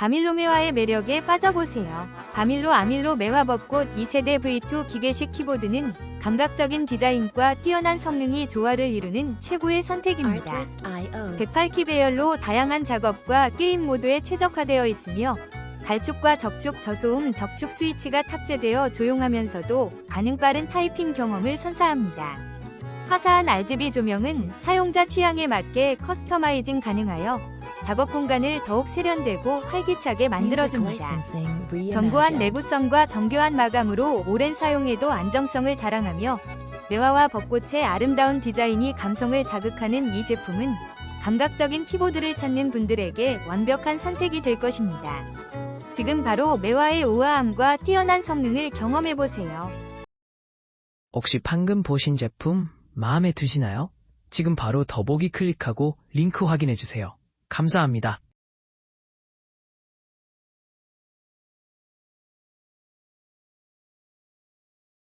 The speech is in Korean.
바밀로 매화의 매력에 빠져보세요. 바밀로 아밀로 매화 벚꽃 2세대 V2 기계식 키보드는 감각적인 디자인과 뛰어난 성능이 조화를 이루는 최고의 선택입니다. Artlist.io 108키 배열로 다양한 작업과 게임 모드에 최적화되어 있으며 갈축과 적축 저소음 적축 스위치가 탑재되어 조용하면서도 반응 빠른 타이핑 경험을 선사합니다. 화사한 RGB 조명은 사용자 취향에 맞게 커스터마이징 가능하여 작업 공간을 더욱 세련되고 활기차게 만들어줍니다. 견고한 내구성과 정교한 마감으로 오랜 사용에도 안정성을 자랑하며 매화와 벚꽃의 아름다운 디자인이 감성을 자극하는 이 제품은 감각적인 키보드를 찾는 분들에게 완벽한 선택이 될 것입니다. 지금 바로 매화의 우아함과 뛰어난 성능을 경험해보세요. 혹시 방금 보신 제품 마음에 드시나요? 지금 바로 더보기 클릭하고 링크 확인해주세요. 감사합니다.